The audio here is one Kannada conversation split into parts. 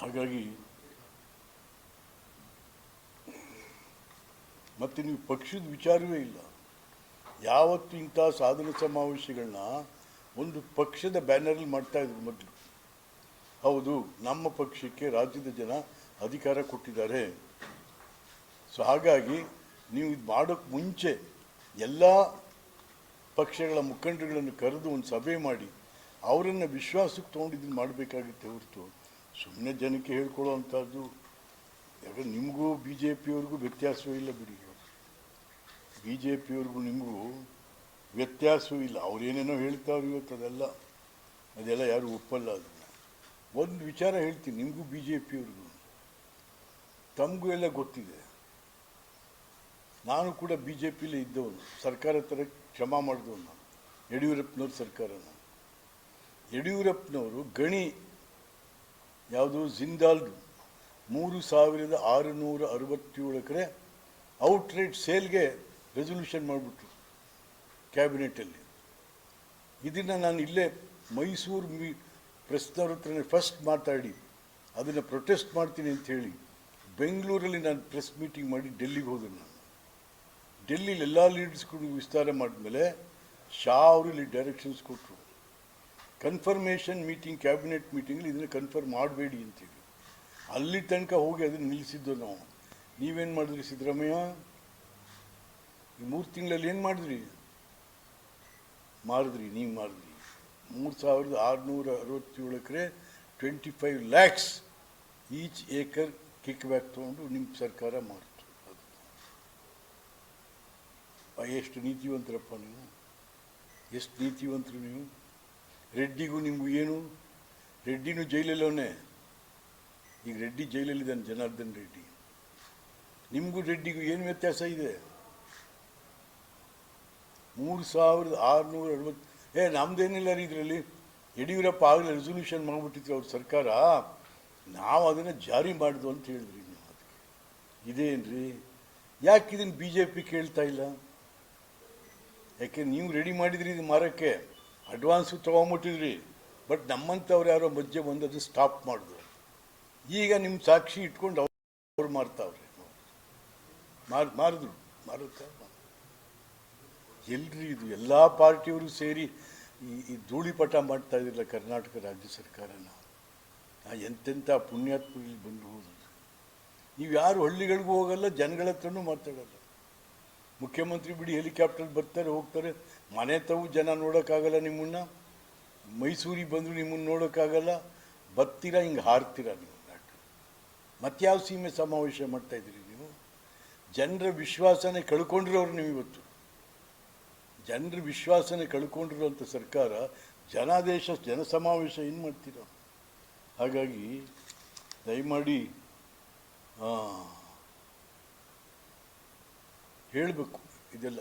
ಹಾಗಾಗಿ ಮತ್ತೆ ನೀವು ಪಕ್ಷದ ವಿಚಾರವೇ ಇಲ್ಲ. ಯಾವತ್ತು ಇಂಥ ಸಾಧನ ಸಮಾವೇಶಗಳನ್ನ ಒಂದು ಪಕ್ಷದ ಬ್ಯಾನರಲ್ಲಿ ಮಾಡ್ತಾ ಇದ್ರು ಮೊದಲು. ಹೌದು, ನಮ್ಮ ಪಕ್ಷಕ್ಕೆ ರಾಜ್ಯದ ಜನ ಅಧಿಕಾರ ಕೊಟ್ಟಿದ್ದಾರೆ. ಸೊ ಹಾಗಾಗಿ ನೀವು ಇದು ಮಾಡೋಕ್ಕೆ ಮುಂಚೆ ಎಲ್ಲ ಪಕ್ಷಗಳ ಮುಖಂಡರುಗಳನ್ನು ಕರೆದು ಒಂದು ಸಭೆ ಮಾಡಿ, ಅವರನ್ನು ವಿಶ್ವಾಸಕ್ಕೆ ತೊಗೊಂಡು ಇದನ್ನು ಮಾಡಬೇಕಾಗುತ್ತೆ ಹೊರತು ಸುಮ್ಮನೆ ಜನಕ್ಕೆ ಹೇಳ್ಕೊಳ್ಳೋ ಅಂಥದ್ದು ಯಾಕಂದ್ರೆ ನಿಮಗೂ ಬಿ ಜೆ ಪಿಯವ್ರಿಗೂ ವ್ಯತ್ಯಾಸವೂ ಇಲ್ಲ ಬಿಡಿ. ಬಿ ಜೆ ಪಿಯವ್ರಿಗೂ ನಿಮಗೂ ವ್ಯತ್ಯಾಸವೂ ಇಲ್ಲ. ಅವ್ರೇನೇನೋ ಹೇಳ್ತಾವ್ರು ಇವತ್ತು ಅದೆಲ್ಲ. ಅದೆಲ್ಲ ಯಾರು ಒಪ್ಪಲ್ಲ ಅದನ್ನು. ಒಂದು ವಿಚಾರ ಹೇಳ್ತೀನಿ, ನಿಮಗೂ ಬಿ ಜೆ ಪಿಯವ್ರಿಗೂ ತಮಗೂ ಎಲ್ಲ ಗೊತ್ತಿದೆ. ನಾನು ಕೂಡ ಬಿ ಜೆ ಪಿಲೇ ಇದ್ದವನು. ಸರ್ಕಾರ ಥರ ಕ್ಷಮಾ ಮಾಡಿದವನು ನಾನು. ಯಡಿಯೂರಪ್ಪನವ್ರ ಸರ್ಕಾರನ ಯಡಿಯೂರಪ್ಪನವರು ಗಣಿ ಯಾವುದು? ಜಿಂದಾಲ್ದು ಮೂರು ಸಾವಿರದ ಆರುನೂರ ಅರವತ್ತೇಳು ಎಕರೆ ಔಟ್ರೇಟ್ ಸೇಲ್ಗೆ ರೆಸೊಲ್ಯೂಷನ್ ಮಾಡಿಬಿಟ್ರು ಕ್ಯಾಬಿನೆಟಲ್ಲಿ. ಇದನ್ನು ನಾನು ಇಲ್ಲೇ ಮೈಸೂರು ಮೀ ಪ್ರೆಸ್ನವ್ರ ಹತ್ರನೇ ಫಸ್ಟ್ ಮಾತಾಡಿ, ಅದನ್ನು ಪ್ರೊಟೆಸ್ಟ್ ಮಾಡ್ತೀನಿ ಅಂತ ಹೇಳಿ ಬೆಂಗಳೂರಲ್ಲಿ ನಾನು ಪ್ರೆಸ್ ಮೀಟಿಂಗ್ ಮಾಡಿ ಡೆಲ್ಲಿಗೆ ಹೋದೆ ನಾನು. ಡೆಲ್ಲಿಲಿ ಎಲ್ಲ ಲೀಡರ್ಸ್ಗಳು ವಿಸ್ತಾರ ಮಾಡಿದ್ಮೇಲೆ ಶಾ ಅವರು ಇಲ್ಲಿ ಡೈರೆಕ್ಷನ್ಸ್ ಕೊಟ್ಟರು ಕನ್ಫರ್ಮೇಷನ್ ಮೀಟಿಂಗ್ ಕ್ಯಾಬಿನೆಟ್ ಮೀಟಿಂಗಲ್ಲಿ ಇದನ್ನು ಕನ್ಫರ್ಮ್ ಮಾಡಬೇಡಿ ಅಂತೀವಿ. ಅಲ್ಲಿ ತನಕ ಹೋಗಿ ಅದನ್ನು ನಿಲ್ಲಿಸಿದ್ದು ನಾವು. ನೀವೇನು ಮಾಡಿದ್ರಿ ಸಿದ್ದರಾಮಯ್ಯ? ಈ ಮೂರು ತಿಂಗಳಲ್ಲಿ ಏನು ಮಾಡಿದ್ರಿ? ಮಾರಿದ್ರಿ, ನೀವು ಮಾರಿದ್ರಿ. ಮೂರು ಸಾವಿರದ ಆರುನೂರ ಅರವತ್ತೇಳು ಎಕರೆ twenty five lakhs each acre kick back ತೊಗೊಂಡು ನಿಮ್ಮ ಸರ್ಕಾರ ಮಾರಿತು. ಅದು. ಎಷ್ಟು ನೀತಿವಂತರಪ್ಪ ನೀವು? ಎಷ್ಟು ನೀತಿವಂತರು ನೀವು? ರೆಡ್ಡಿಗೂ ನಿಮಗೂ ಏನು? ರೆಡ್ಡಿನೂ ಜೈಲಲ್ಲವನೇ ಈಗ ರೆಡ್ಡಿ ಜೈಲಲ್ಲಿದ್ದಾನೆ, ಜನಾರ್ದನ್ ರೆಡ್ಡಿ. ನಿಮಗೂ ರೆಡ್ಡಿಗೂ ಏನು ವ್ಯತ್ಯಾಸ ಇದೆ? ಮೂರು ಸಾವಿರದ ಆರುನೂರ ಅರವತ್ತು ಏ, ನಮ್ದೇನಿಲ್ಲ ರೀ ಇದರಲ್ಲಿ. ಯಡಿಯೂರಪ್ಪ ಆಗಲೇ ರೆಸೊಲ್ಯೂಷನ್ ಮಾಡಿಬಿಟ್ಟಿದ್ರು ಅವ್ರ ಸರ್ಕಾರ. ನಾವು ಅದನ್ನು ಜಾರಿ ಮಾಡಿದ್ವು ಅಂತ ಹೇಳಿದ್ರಿ ನೀವು ಅದಕ್ಕೆ. ಇದೇನ್ರಿ? ಯಾಕೆ ಇದನ್ನು ಬಿ ಜೆ ಪಿ ಕೇಳ್ತಾ ಇಲ್ಲ? ಯಾಕೆ ನೀವು ರೆಡಿ ಮಾಡಿದ್ರಿ ಇದು ಮಾರಕ್ಕೆ? ಅಡ್ವಾನ್ಸು ತೊಗೊಂಬಿಟ್ಟಿದ್ರಿ, ಬಟ್ ನಮ್ಮಂಥವ್ರು ಯಾರೋ ಮಧ್ಯೆ ಬಂದದ್ದು ಸ್ಟಾಪ್ ಮಾಡಿದ್ರು. ಈಗ ನಿಮ್ಮ ಸಾಕ್ಷಿ ಇಟ್ಕೊಂಡು ಅವ್ರು ಮಾರ್ತಾವ್ರೆ. ಮಾರ್, ಮಾರಿದ್ರು, ಮಾರುತ್ತಾ? ಎಲ್ರಿ ಇದು ಎಲ್ಲ ಪಾರ್ಟಿಯವರು ಸೇರಿ ಈ ಈ ಧೂಳಿಪಟ ಮಾಡ್ತಾ ಇದ್ರಲ್ಲ ಕರ್ನಾಟಕ ರಾಜ್ಯ ಸರ್ಕಾರನ ಎಂತೆಂಥ ಪುಣ್ಯಾತ್ಮಗಳಲ್ಲಿ ಬಂದು ಹೋದ್ರು. ನೀವು ಯಾರು ಹಳ್ಳಿಗಳಿಗೂ ಹೋಗಲ್ಲ ಜನಗಳ ಹತ್ರನೂ ಮಾತಾಡಲ್ಲ. ಮುಖ್ಯಮಂತ್ರಿ ಬಿಡಿ ಹೆಲಿಕಾಪ್ಟರ್ ಬರ್ತಾರೆ, ಹೋಗ್ತಾರೆ ಮನೆ ತಾವು ಜನ ನೋಡೋಕ್ಕಾಗಲ್ಲ ನಿಮ್ಮನ್ನ? ಮೈಸೂರಿಗೆ ಬಂದರೂ ನಿಮ್ಮನ್ನು ನೋಡೋಕ್ಕಾಗಲ್ಲ? ಬರ್ತೀರಾ ಹಿಂಗೆ ಹಾರ್ತೀರ ನೀವು ಮತ್ಯಾವ ಸೀಮೆ ಸಮಾವೇಶ ಮಾಡ್ತಾ ಇದ್ದೀರಿ ನೀವು? ಜನರ ವಿಶ್ವಾಸನೇ ಕಳ್ಕೊಂಡಿರೋರು ನೀವು ಇವತ್ತು. ಜನರ ವಿಶ್ವಾಸನೇ ಕಳ್ಕೊಂಡಿರೋಂಥ ಸರ್ಕಾರ ಜನಾದೇಶ ಜನಸಮಾವೇಶ ಏನು ಮಾಡ್ತೀರ? ಹಾಗಾಗಿ ದಯಮಾಡಿ ಹೇಳಬೇಕು ಇದೆಲ್ಲ.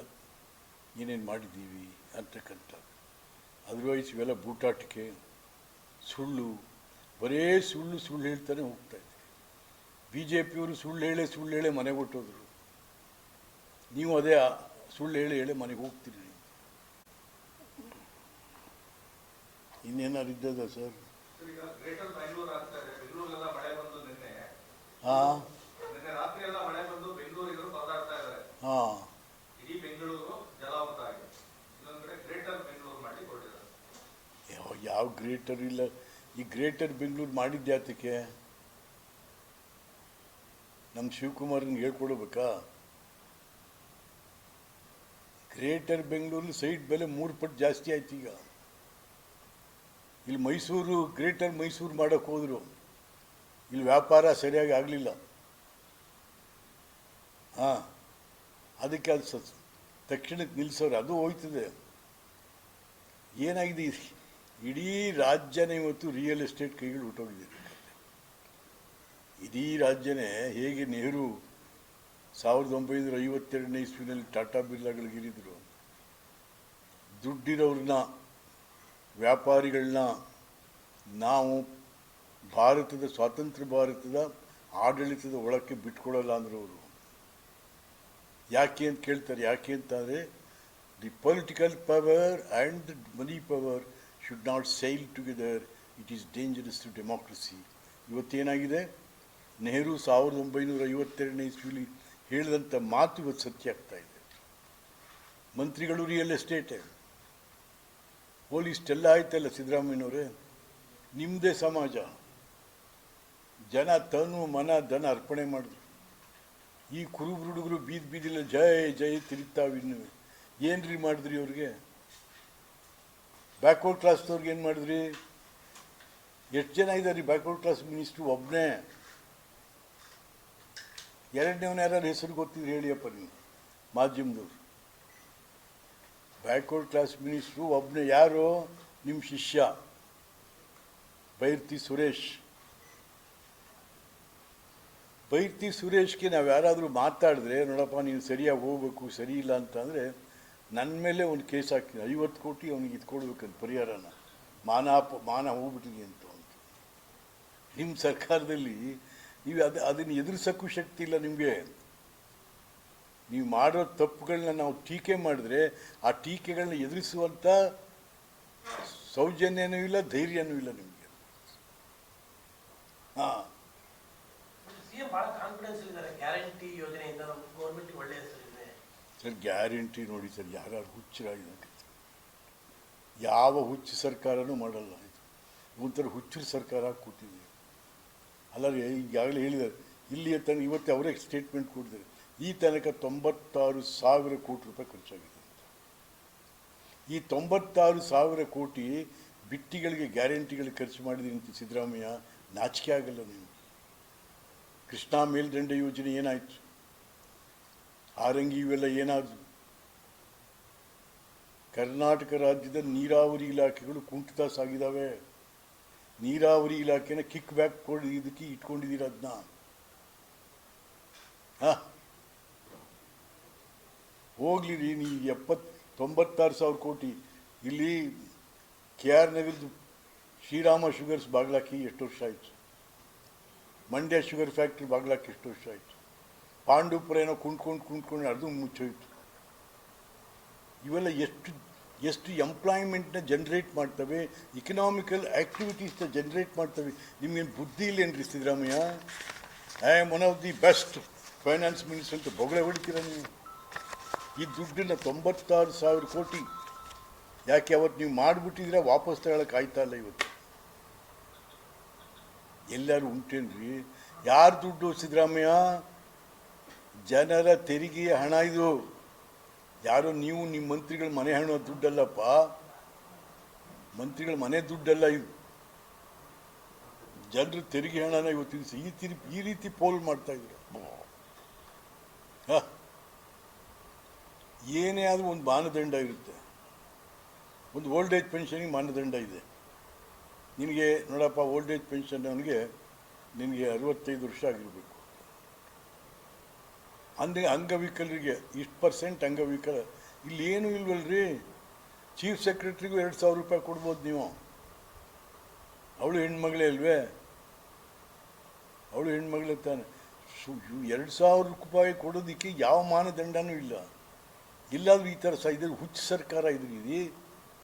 ಏನೇನು ಮಾಡಿದ್ದೀವಿ ಅಂತಕ್ಕಂಥದ್ದು. ಅದರ್ವೈಸ್ ಇವೆಲ್ಲ ಬೂಟಾಟಿಕೆ ಸುಳ್ಳು ಬರೇ ಸುಳ್ಳು ಸುಳ್ಳು ಹೇಳ್ತಾನೆ ಹೋಗ್ತಾ ಇದೆ ಬಿ ಜೆ ಪಿಯವರು ಸುಳ್ಳು ಹೇಳೇ ಸುಳ್ಳು ಹೇಳೇ ಮನೆಗೆ ಹೊಟ್ಟೋದ್ರು ನೀವು ಅದೇ ಸುಳ್ಳು ಹೇಳಿ ಹೇಳಿ ಮನೆಗೆ ಹೋಗ್ತೀರಿ. ಇನ್ನೇನಾದ್ರು ಇದ್ದದ ಸರ್? ಸರ್, ಈಗ ಗ್ರೇಟರ್ ಬೆಂಗಳೂರು ಆಗ್ತಾ ಇದೆ ಬೆಂಗಳೂರೆಲ್ಲ ಮಳೆ ಬಂದು ನಿನ್ನೆ ಹಾಂ ನಿನ್ನೆ ರಾತ್ರಿ ಎಲ್ಲ ಮಳೆ ಬಂದು ಬೆಂಗಳೂರಿಗರು ಪರದಾಡ್ತಾ ಇದ್ದಾರೆ ಹಾಂ ಇಡೀ ಬೆಂಗಳೂರು ಜಲಾವೃತ ಆಗಿದೆ ಇನ್ನೊಂದ್ ಕಡೆ ಗ್ರೇಟರ್ ಬೆಂಗಳೂರು ಮಾಡಿ ಕೊಟ್ಟಿದ್ದಾರೆ ಯಾವ ಗ್ರೇಟರ್ ಇಲ್ಲ. ಈ ಗ್ರೇಟರ್ ಬೆಂಗಳೂರು ಮಾಡಿದ್ದೆ ಯಾತಕ್ಕೆ ನಮ್ಮ ಶಿವಕುಮಾರನ್ ಹೇಳ್ಕೊಡ್ಬೇಕಾ? ಗ್ರೇಟರ್ ಬೆಂಗಳೂರು ಸೈಟ್ ಬೆಲೆ ಮೂರು ಪಟ್ಟು ಜಾಸ್ತಿ ಆಯ್ತು ಈಗ. ಇಲ್ಲಿ ಮೈಸೂರು, ಗ್ರೇಟರ್ ಮೈಸೂರು ಮಾಡೋಕ್ಕೆ ಹೋದರು. ಇಲ್ಲಿ ವ್ಯಾಪಾರ ಸರಿಯಾಗಿ ಆಗಲಿಲ್ಲ. ಹಾಂ, ಅದಕ್ಕೆ ಅದು ತಕ್ಷಣಕ್ಕೆ ನಿಲ್ಲಿಸೋರು ಅದು ಹೋಯ್ತದೆ. ಏನಾಗಿದೆ ಇಡೀ ರಾಜ್ಯನೇ ಇವತ್ತು ರಿಯಲ್ ಎಸ್ಟೇಟ್ ಕೈಗಳು ಹುಟ್ಟೋಗಿದೆ. ಇಡೀ ರಾಜ್ಯನೇ ಹೇಗೆ ನೆಹರು ಸಾವಿರದ ಒಂಬೈನೂರ ಐವತ್ತೆರಡನೇ ಇಸ್ವಿನಲ್ಲಿ ಟಾಟಾ ಬಿರ್ಲಾಗಳಿಗಿರಿದ್ರು ದುಡ್ಡಿರೋರನ್ನ ವ್ಯಾಪಾರಿಗಳನ್ನ ನಾವು ಭಾರತದ ಸ್ವಾತಂತ್ರ್ಯ ಭಾರತದ ಆಡಳಿತದ ಒಳಕ್ಕೆ ಬಿಟ್ಕೊಡಲ್ಲ ಅಂದ್ರೆ ಅವರು. ಯಾಕೆ ಅಂತ ಕೇಳ್ತಾರೆ, ಯಾಕೆ ಅಂತಂದರೆ the political power and money power should not sail together it is dangerous to democracy ಇವತ್ತೇನಾಗಿದೆ? Nehru ಸಾವಿರದ ಒಂಬೈನೂರ ಐವತ್ತೆರಡನೇ ಇಸ್ವಿಲಿ ಹೇಳಿದಂಥ ಮಾತು ಇವತ್ತು ಸತ್ಯ ಆಗ್ತಾ ಇದೆ. ಮಂತ್ರಿಗಳು ರಿಯಲ್ ಎಸ್ಟೇಟೇ ಪೊಲೀಸ್ಟೆಲ್ಲ ಆಯ್ತಲ್ಲ ಸಿದ್ದರಾಮಯ್ಯನವರೇ? ನಿಮ್ಮದೇ ಸಮಾಜ. ಜನ ತನು ಮನ ಧನ ಅರ್ಪಣೆ ಮಾಡಿದ್ರು. ಈ ಕುರುಬರು ಹುಡುಗರು ಬೀದಿ ಬೀದಿಲ್ಲ ಜಯ ಜಯ ತಿರುಗ್ತಾವಿನ್ನು ಏನ್ರಿ ಮಾಡಿದ್ರಿ ಅವ್ರಿಗೆ? ಬ್ಯಾಕ್ವರ್ಡ್ ಕ್ಲಾಸ್ದವ್ರಿಗೆ ಏನು ಮಾಡಿದ್ರಿ? ಎಷ್ಟು ಜನ ಇದ್ದಾರೆ ಬ್ಯಾಕ್ವರ್ಡ್ ಕ್ಲಾಸ್ ಮಿನಿಸ್ಟ್ರು ಒಬ್ಬನೇ ಎರಡನೇವನ ಯಾರು ಹೆಸರು ಗೊತ್ತಿದ್ರು ಹೇಳಿಯಪ್ಪ ನೀವು ಮಾಧ್ಯಮದವ್ರು. ಬ್ಯಾಕ್ವರ್ಡ್ ಕ್ಲಾಸ್ ಮಿನಿಸ್ಟ್ರು ಒಬ್ಬನೇ ಯಾರು? ನಿಮ್ಮ ಶಿಷ್ಯ, ಬೈರ್ತಿ ಸುರೇಶ್. ಬೈರ್ತಿ ಸುರೇಶ್ಗೆ ನಾವು ಯಾರಾದರೂ ಮಾತಾಡಿದ್ರೆ, ನೋಡಪ್ಪ ನೀನು ಸರಿಯಾಗಿ ಹೋಗ್ಬೇಕು, ಸರಿ ಇಲ್ಲ ಅಂತಂದರೆ ನನ್ನ ಮೇಲೆ ಒಂದು ಕೇಸ್ ಹಾಕ್ತೀನಿ ಐವತ್ತು ಕೋಟಿ ಅವನಿಗೆ ಇದು ಕೊಡ್ಬೇಕಂತ ಪರಿಹಾರನ. ಮಾನ ಮಾನ ಹೋಗ್ಬಿಟ್ಟಿದೆ ಅಂತ ಅಂತ ನಿಮ್ಮ ಸರ್ಕಾರದಲ್ಲಿ ನೀವು ಅದು, ಅದನ್ನು ಎದುರಿಸೋಕ್ಕೂ ಶಕ್ತಿ ಇಲ್ಲ ನಿಮಗೆ. ನೀವು ಮಾಡೋ ತಪ್ಪುಗಳನ್ನ ನಾವು ಟೀಕೆ ಮಾಡಿದ್ರೆ ಆ ಟೀಕೆಗಳನ್ನ ಎದುರಿಸುವಂಥ ಸೌಜನ್ಯನೂ ಇಲ್ಲ, ಧೈರ್ಯನೂ ಇಲ್ಲ ನಿಮಗೆ. ಹಾಂ. ಸರ್, ಗ್ಯಾರಂಟಿ ನೋಡಿ ಸರ್, ಯಾರ್ಯಾರು ಹುಚ್ಚರಾಗಿದ್ದಾರೆ ಯಾವ ಹುಚ್ಚು ಸರ್ಕಾರನೂ ಮಾಡಲ್ಲ ಇದು. ಒಂಥರ ಹುಚ್ಚರ ಸರ್ಕಾರ ಕೂತಿದೆ ಅಲ್ಲ ರೀ ಈಗಾಗಲೇ ಹೇಳಿದ್ದಾರೆ ಇಲ್ಲಿಯ ತನಕ ಇವತ್ತು ಅವರೇ ಸ್ಟೇಟ್ಮೆಂಟ್ ಕೊಟ್ಟಿದ್ದಾರೆ, ಈ ತನಕ ತೊಂಬತ್ತಾರು ಸಾವಿರ ಕೋಟಿ ರೂಪಾಯಿ ಖರ್ಚಾಗಿದೆ ಅಂತ. ಈ ತೊಂಬತ್ತಾರು ಸಾವಿರ ಕೋಟಿ ಬಿಟ್ಟಿಗಳಿಗೆ ಗ್ಯಾರಂಟಿಗಳಿಗೆ ಖರ್ಚು ಮಾಡಿದ್ದೀನಿ ಅಂತ ಸಿದ್ದರಾಮಯ್ಯ, ನಾಚಿಕೆ ಆಗಲ್ಲ ನೀವು ಕೃಷ್ಣಾ ಮೇಲ್ದಂಡೆ ಯೋಜನೆ ಏನಾಯಿತು? ಆರಂಗಿ ಇವೆಲ್ಲ ಏನಾದರೂ? ಕರ್ನಾಟಕ ರಾಜ್ಯದ ನೀರಾವರಿ ಇಲಾಖೆಗಳು ಕುಂಠಿತ ಸಾಗಿದ್ದಾವೆ ನೀರಾವರಿ ಇಲಾಖೆನ ಕಿಕ್ ಬ್ಯಾಕ್ ಕೊಡಿ, ಇದಕ್ಕೆ ಇಟ್ಕೊಂಡಿದ್ದೀರ ಅದನ್ನ ಹೋಗ್ಲಿ ರೀ ನೀವು ಎಪ್ಪತ್, ತೊಂಬತ್ತಾರು ಸಾವಿರ ಕೋಟಿ. ಇಲ್ಲಿ ಕೆ ಆರ್ ನಗರದ್ದು ಶ್ರೀರಾಮ ಶುಗರ್ಸ್ ಬಾಗ್ಲಾಕಿ ಎಷ್ಟು ವರ್ಷ ಆಯಿತು? ಮಂಡ್ಯ ಶುಗರ್ ಫ್ಯಾಕ್ಟ್ರಿ ಬಾಗ್ಲಾಕಿ ಎಷ್ಟು ವರ್ಷ ಆಯಿತು? ಪಾಂಡುಪುರ ಏನೋ ಕುಂಡ್ಕೊಂಡು ಕುಂಡ್ಕೊಂಡು ಅದು ಮುಚ್ಚೋಯ್ತು ಇವೆಲ್ಲ ಎಷ್ಟು ಎಷ್ಟು ಎಂಪ್ಲಾಯ್ಮೆಂಟ್ನ ಜನ್ರೇಟ್ ಮಾಡ್ತವೆ ಇಕನಾಮಿಕಲ್ ಆ್ಯಕ್ಟಿವಿಟೀಸ್ನ ಜನ್ರೇಟ್ ಮಾಡ್ತವೆ. ನಿಮಗೇನು ಬುದ್ಧಿ ಇಲ್ಲೇನ್ರಿ Siddaramaiah? I am one of the best finance minister ಅಂತ ಬೊಗಳೆ ಹೊಡಿತೀರ ನೀವು? ಈ ದುಡ್ಡನ್ನ ತೊಂಬತ್ತಾರು ಸಾವಿರ ಕೋಟಿ ಯಾಕೆ ಅವತ್ತು ನೀವು ಮಾಡಿಬಿಟ್ಟಿದ್ರೆ ವಾಪಸ್ ತಗೊಳಕ್ಕೆ ಆಯ್ತಾ ಇಲ್ಲ ಇವತ್ತು? ಎಲ್ಲರೂ ಉಂಟೇನ್ರಿ? ಯಾರು ದುಡ್ಡು ಸಿದ್ದರಾಮಯ್ಯ? ಜನರ ತೆರಿಗೆಯ ಹಣ ಇದು. ಯಾರೋ ನೀವು ನಿಮ್ಮ ಮಂತ್ರಿಗಳ ಮನೆ ಹಣ ದುಡ್ಡಲ್ಲಪ್ಪ. ಮಂತ್ರಿಗಳ ಮನೆ ದುಡ್ಡಲ್ಲ ಇದು. ಜನರ ತೆರಿಗೆ ಹಣನ ಇವತ್ತು ಈ ತಿರು, ಈ ರೀತಿ ಪೋಲ್ ಮಾಡ್ತಾ ಇದ್ರು. ಏನೇ ಆದರೂ ಒಂದು ಮಾನದಂಡ ಇರುತ್ತೆ. ಒಂದು ಓಲ್ಡ್ ಏಜ್ ಪೆನ್ಷನಿಗೆ ಮಾನದಂಡ ಇದೆ. ನಿನಗೆ ನೋಡಪ್ಪ ಓಲ್ಡ್ ಏಜ್ ಪೆನ್ಷನ್ ಅವನಿಗೆ ನಿನಗೆ ಅರವತ್ತೈದು ವರ್ಷ ಆಗಿರಬೇಕು. ಅಂದೆ ಅಂಗವಿಕಲರಿಗೆ ಇಷ್ಟು ಪರ್ಸೆಂಟ್ ಅಂಗವಿಕಲ. ಇಲ್ಲಿ ಏನೂ ರೀ ಚೀಫ್ ಸೆಕ್ರೆಟ್ರಿಗೂ ಎರಡು ಸಾವಿರ ರೂಪಾಯಿ ಕೊಡ್ಬೋದು ನೀವು. ಅವಳು ಹೆಣ್ಮಗಳೇ ಅಲ್ವೇ? ಅವಳು ಹೆಣ್ಮಗಳೇ ತಾನೆ. ಸು ಎರಡು ಸಾವಿರ ರೂಪಾಯಿ ಕೊಡೋದಕ್ಕೆ ಯಾವ ಮಾನದಂಡನೂ ಇಲ್ಲ. ಇಲ್ಲಾದ್ರೂ ಈ ಥರ ಸಹ ಇದ್ರ ಹುಚ್ಚು ಸರ್ಕಾರ ಇದ್ರಿ ಇದು